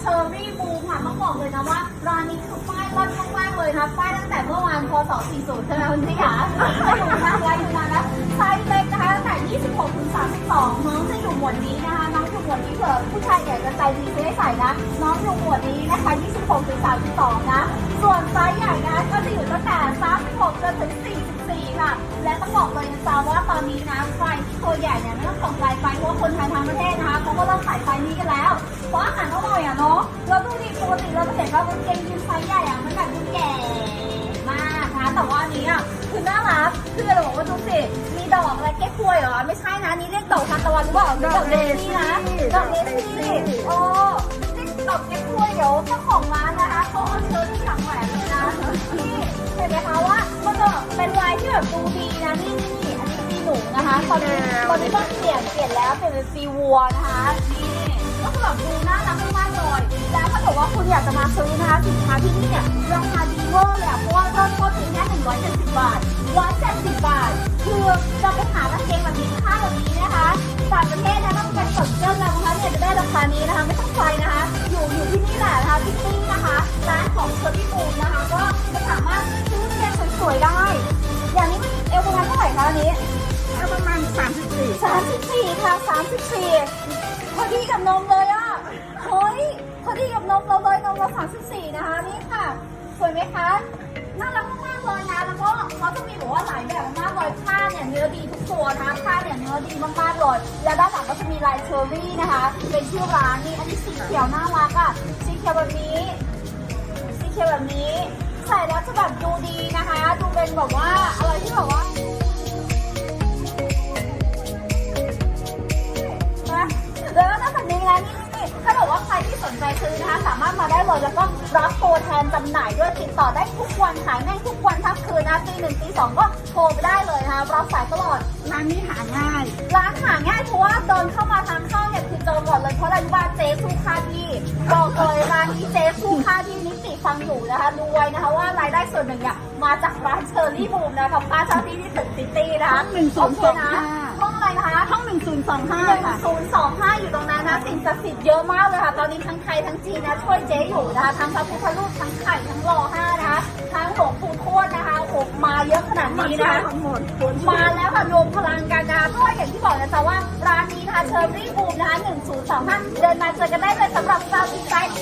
เชอรี่บู๋ค่ะต้องบอกเลยนะว่าร้านนี้คือป้ายรอดมากๆเลยนะคะป้ายตั้งแต่เมื่อวานพศ40ใช่ไหมคุณพี่ขาอยู่มาไว้อยู่มานะไซส์เล็กนะคะตั้งแต่ 26ถึง32 น้องจะอยู่หมวดนี้นะคะ น้องอยู่หมวดนี้เผื่อผู้ชายอยากจะใจดีจะได้ใส่นะ น้องอยู่หมวดนี้นะคะ 26ถึง32 นะ ส่วนไซส์ใหญ่นะก็จะอยู่ตั้งแต่36จนถึง44 ค่ะ และต้องบอกเลยนะจ๊ะว่าตอนนี้นะใครที่ตัวใหญ่เนี่ยไม่ต้องตกใจไปเพราะคนไทยทั้งประเทศนะคะเขาก็เริ่มขายไซส์นี้กันแล้ว ติเราเห็นว่ากางเกงยีนไซส์ใหญ่อะมันแบบดูแก่มากนะแต่ว่าอันนี้อะคือน่ารักคือเราบอกว่าดูสิมีดอกอะไรแก้ควยเหรอไม่ใช่นะนี่เรียกดอกทานตะวันหรือเปล่าหรือดอกเดซี่นะดอกเดซี่โอ้เรียกดอกแก้ควยเดี๋ยวเจ้าของร้านนะคะเขาเอาเชิญที่หลังแหวนเลยนะนี่เห็นไหมคะว่ามันจะเป็นลายที่แบบดูดีนะนี่นี่อันนี้สีหนูนะคะตอนนี้ตอนนี้ก็เปลี่ยนเปลี่ยนแล้วเปลี่ยนเป็นสีวัวนะคะนี่ ก็คือแบบดูน่ารักมากๆเลยแล้วถ้าเกิดว่าคุณอยากจะมาซื้อนะคะสินค้าที่นี่เนี่ยราคาดีเวอร์เลยอะเพราะว่าเริ่มต้นเพียงแค่170 บาท170บาทคือ 34สามสิบสี่ค่ะสามสิบสี่พอดีกับนมเลยอะ เฮ้ย พอดีกับนมเราเลยนมเราสามสิบสี่นะคะนี่ค่ะสวยไหมคะ น่ารักมากๆเลยนะ แล้วก็เขาจะมีแบบว่าหลายแบบมากเลยผ้าเนี่ยเนื้อดีทุกตัวนะผ้าเนี่ยเนื้อดีมากๆเลย แล้วด้านหลังก็จะมีลายเชอรี่นะคะ เป็นชื่อร้านนี่อันนี้สีเขียวน่ารักอะ สีเขียวแบบนี้ สีเขียวแบบนี้ ใส่แล้วจะแบบดูดีนะคะ ดูเป็นแบบว่าอะไรที่แบบว่า รที่สนใจซื้อนะคะ สามารถมาได้เลยแล้วก็รับตัวแทนจำหน่ายด้วยติดต่อได้ทุกวันขายแม่งทุกวันทั้งคืนนะตีหนึ่งตีสองก็โทรไปได้เลยนะคะรับสายตลอดร้านนี้หาง่าย ร้านหาง่ายเพราะว่าเดินเข้ามาทางเข้าเนี่ยคือเจอก่อนเลยเพราะอะไรรู้ว่าเจ๊สู้ค่าที่บอกเลยร้านนี้เจ๊สู้ค่าที่นิติฟังอยู่นะคะรวยนะคะว่ารายได้ส่วนหนึ่งเนี่ยมาจากร้านเชอรี่บูมนะคะป้าเชอรี่ที่ตึกซิตี้นะคะหนึ่งศูนย์สองห้า ห้องอะไรนะคะห้อง 1025 ค่ะศูนย์สองห้าอยู่ตรงนั้นนะสิ่งศักดิ์สิทธิ์เยอะมากเลยค่ะ ตอนนี้ทั้งไทยทั้งจีนนะช่วยเจ๊อยู่นะคะ ทั้งพระพุทธรูปทั้งไข่ทั้งรอห้านะคะทั้งหลวงปู่ทวดนะคะโอ้โหมาเยอะขนาดนี้นะคะทั้งหมดมาแล้วค่ะรวมพลังกันนะเพราะว่าอย่างที่บอกนะจ๊ะว่าร้านนี้นะคะเชอรี่บูมนะคะ1025 เดินมาเจอกันได้เลยสำหรับซาวด์ไซด์